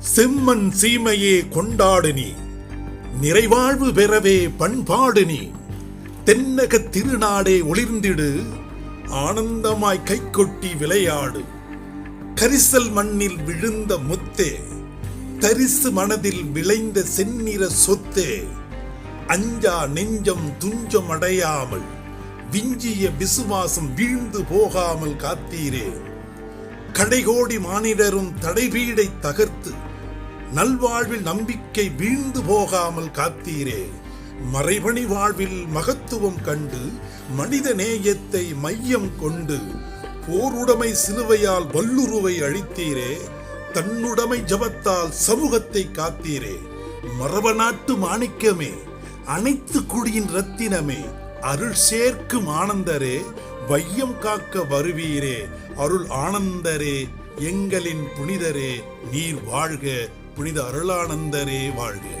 செம்மன் சீமையே கொண்டாடு நீ நிறைவாழ்வு பெறவே பண்பாடு நீ தென்னக திருநாடே ஒளிர்ந்திடு ஆனந்தமாய் கைகொட்டி விளையாடு. கரிசல் மண்ணில் விழுந்த முத்தே தரிசு மனதில் விளைந்த செந்நிற சொத்தே. அஞ்சா நெஞ்சம் துஞ்சம் அடையாமல் விஞ்சிய விசுவாசம் வீழ்ந்து போகாமல் காத்தீரே. கடைகோடி மானிடரும் தடைபீடை தகர்த்து நல்வாழ்வில் நம்பிக்கை வீழ்ந்து போகாமல் காத்தீரே. மறைபணி வாழ்வில் மகத்துவம் கண்டு மனித நேயத்தை மையம் கொண்டு போருடைமை சிலுவையால் வல்லுருவை அழித்தீரே. தன்னுடைமை ஜபத்தால் சமூகத்தை காத்தீரே. மரப நாட்டு மாணிக்கமே அனைத்து குடியின் ரத்தினமே அருள் சேர்க்கும் ஆனந்தரே வையம் காக்க வருவீரே. அருள் ஆனந்தரே எங்களின் புனிதரே நீர் வாழ்க புனித அருளானந்தரே வாழ்க.